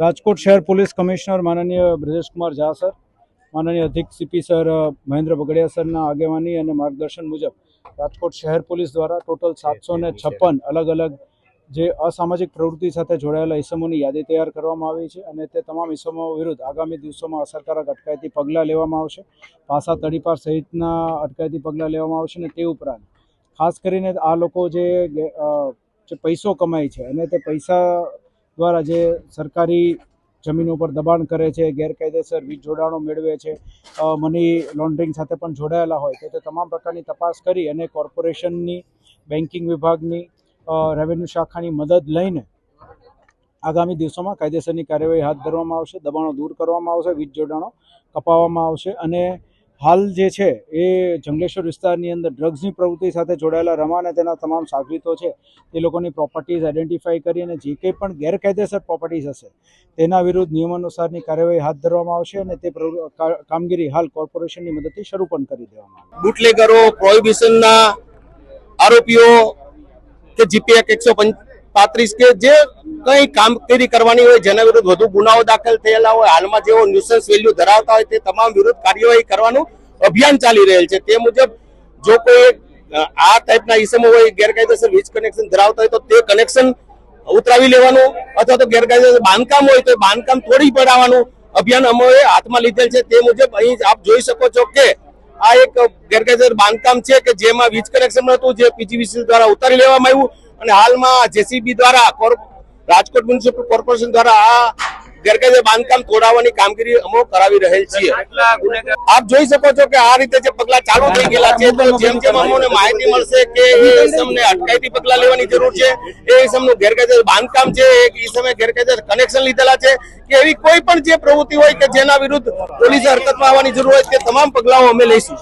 રાજકોટ શહેર police commissioner માનનીય Brajeshkumar Jha sir, માનનીય અધિક સીપી સર મહેન્દ્ર બગડિયા સરના આગેવાની અને માર્ગદર્શન મુજબ રાજકોટ શહેર પોલીસ દ્વારા ટોટલ સાતસો છપ્પન અલગ અલગ જે અસામાજિક પ્રવૃત્તિ સાથે જોડાયેલા ઇસમોની યાદી તૈયાર કરવામાં આવી છે અને તે તમામ ઇસમો વિરુદ્ધ આગામી દિવસોમાં અસરકારક અટકાયતી પગલાં લેવામાં આવશે. પાસા તડીપાર સહિતના અટકાયતી પગલાં લેવામાં આવશે અને તે ઉપરાંત ખાસ કરીને આ લોકો જે પૈસો કમાય છે અને તે પૈસા દ્વારા જે સરકારી જમીનો પર દબાણ કરે છે, ગેરકાયદેસર વીજ જોડાણો મેળવે છે મની લોન્ડરિંગ સાથે પણ જોડાયેલા હોય તો તે તમામ પ્રકારની તપાસ કરી અને કોર્પોરેશનની, બેન્કિંગ વિભાગની રેવન્યુ શાખાની મદદ લઈને આગામી દિવસોમાં કાયદેસરની કાર્યવાહી હાથ ધરવામાં આવશે, દબાણો દૂર કરવામાં આવશે, વીજ જોડાણો કપાવવામાં આવશે અને હાલ જે છે એ જંગલેશ્વર વિસ્તારની અંદર ડ્રગ્સની પ્રવૃત્તિ સાથે જોડાયેલા રમા અને તેના તમામ સાગરીતો છે, તે લોકોની પ્રોપર્ટીઝ આઈડેન્ટિફાઈ કરી અને જે કંઈ પણ ગેરકાયદેસર પ્રોપર્ટીઝ હશે, તેના વિરુદ્ધ નિયમાનુસારની કાર્યવાહી હાથ ધરવામાં આવશે અને તે કામગીરી હાલ કોર્પોરેશનની મદદથી શરૂ પણ કરી દેવામાં આવશે બુટલેગરો, પ્રોહિબિશનના આરોપીઓ કે જીપીએક એકસો પાંત્રીસ કે જે કઈ કામગીરી કરવાની હોય, જેના વિરુદ્ધ વધુ ગુનાઓ દાખલ થયેલા હોય, હાલમાં જેઓ ન્યુસન્સ વેલ્યુ ધરાવતા હોય તે તમામ વિરુદ્ધ કાર્યવાહી કરવાનું અભિયાન ચાલી રહેલ છે. તે મુજબ જો કોઈ આ ટાઈપના ઈસમો હોય, ગેરકાયદેસર વીજ કનેક્શન ધરાવતા હોય તો તે કનેક્શન ઉતરાવી લેવાનું અથવા તો ગેરકાયદેસર બાંધકામ હોય તો બાંધકામ તોડી પડાવવાનું અભિયાન અમે હાથમાં લીધેલ છે. તે મુજબ અહીં આપ જોઈ શકો છો કે આ એક ગેરકાયદેસર બાંધકામ છે કે જેમાં વીજ કનેક્શન હતું, જે પીજીવીસી દ્વારા ઉતારી લેવામાં આવ્યું. અને હાલમાં જેસીબી દ્વારા રાજકોટ મ્યુનિસિપલ કોર્પોરેશન દ્વારા આ ગેરકાયદેસર બાંધકામ તોડાવવાની કામગીરી અમો કરાવી રહેલ છીએ. આપ જોઈ શકો છો કે આ રીતે જે પગલા ચાલુ થઈ ગયેલા છે તો જેમ જેમ અમોને માહિતી મળશે કે ઈસમને અટકાયતી પગલા લેવાની જરૂર છે એ ઈસમનું ગેરકાયદે બાંધકામ છે એ ઈસમે ગેરકાયદે કનેક્શન લીધેલા છે કે એવી કોઈ પણ જે પ્રવૃત્તિ હોય કે જેના વિરુદ્ધ પોલીસે હરકતમાં આવવાની જરૂર હોય તે તમામ પગલાઓ અમે લઈશું.